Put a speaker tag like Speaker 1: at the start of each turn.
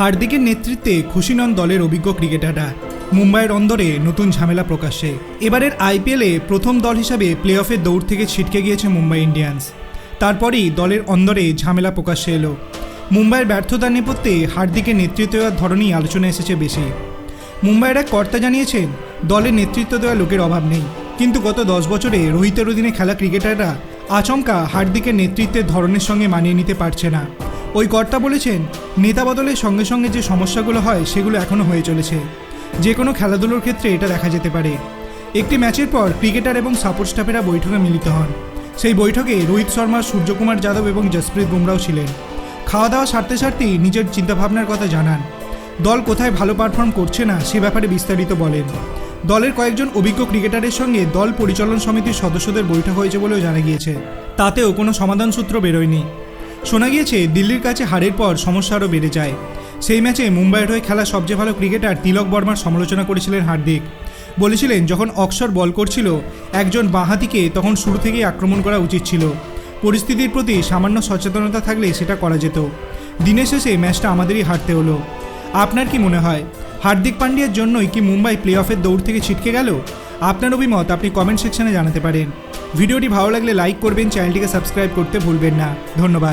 Speaker 1: হার্দিকের নেতৃত্বে খুশি নন দলের অভিজ্ঞ ক্রিকেটাররা। মুম্বাইয়ের অন্দরে নতুন ঝামেলা প্রকাশ্যে। এবারের আইপিএলে প্রথম দল হিসাবে প্লে অফের দৌড় থেকে ছিটকে গিয়েছে মুম্বাই ইন্ডিয়ান্স। তারপরেই দলের অন্দরে ঝামেলা প্রকাশ্যে এলো। মুম্বাইয়ের ব্যর্থতার নেপথ্যে হার্দিকের নেতৃত্ব দেওয়ার ধরনই আলোচনা এসেছে বেশি। মুম্বাইয়ের এক কর্তা জানিয়েছেন, দলের নেতৃত্ব দেওয়া লোকের অভাব নেই। কিন্তু গত দশ বছরে রোহিতের অধীনে খেলা ক্রিকেটাররা আচমকা হার্দিকের নেতৃত্বের ধরনের সঙ্গে মানিয়ে নিতে পারছে না। ওই কর্তা বলেছেন, নেতা বদলের সঙ্গে সঙ্গে যে সমস্যাগুলো হয় সেগুলো এখনও হয়ে চলেছে। যে কোনো খেলাধুলোর ক্ষেত্রে এটা দেখা যেতে পারে। একটি ম্যাচের পর ক্রিকেটার এবং সাপোর্ট স্টাফেরা বৈঠকে মিলিত হন। সেই বৈঠকে রোহিত শর্মা, সূর্যকুমার যাদব এবং জসপ্রীত বুমরাও ছিলেন। খাওয়া দাওয়া সারতে সারতেই নিজের চিন্তাভাবনার কথা জানান। দল কোথায় ভালো পারফর্ম করছে না সে ব্যাপারে বিস্তারিত বলেন। দলের কয়েকজন অভিজ্ঞ ক্রিকেটারের সঙ্গে দল পরিচালন সমিতির সদস্যদের বৈঠক হয়েছে বলেও জানা গিয়েছে। তাতেও কোনো সমাধান সূত্র বেরোয়নি। শোনা গিয়েছে, দিল্লির কাছে হারের পর সমস্যা আরও বেড়ে যায়। সেই ম্যাচে মুম্বাইয়ের হয়ে খেলা সবচেয়ে ভালো ক্রিকেটার তিলক বর্মার সমালোচনা করেছিলেন হার্দিক। বলেছিলেন, যখন অক্সর বল করছিল, একজন বাঁহাতিকে তখন শুরু থেকেই আক্রমণ করা উচিত ছিল। পরিস্থিতির প্রতি সামান্য সচেতনতা থাকলে সেটা করা যেত। দিনের শেষে ম্যাচটা আমাদেরই হারতে হলো। আপনার কি মনে হয়, হার্দিক পান্ডিয়ার জন্যই কি মুম্বাই প্লে অফের দৌড় থেকে ছিটকে গেল? আপনার অভিমত আপনি কমেন্ট সেকশনে জানাতে পারেন। ভিডিওটি ভালো লাগলে লাইক করবেন, চ্যানেলটিকে সাবস্ক্রাইব করতে ভুলবেন না। ধন্যবাদ।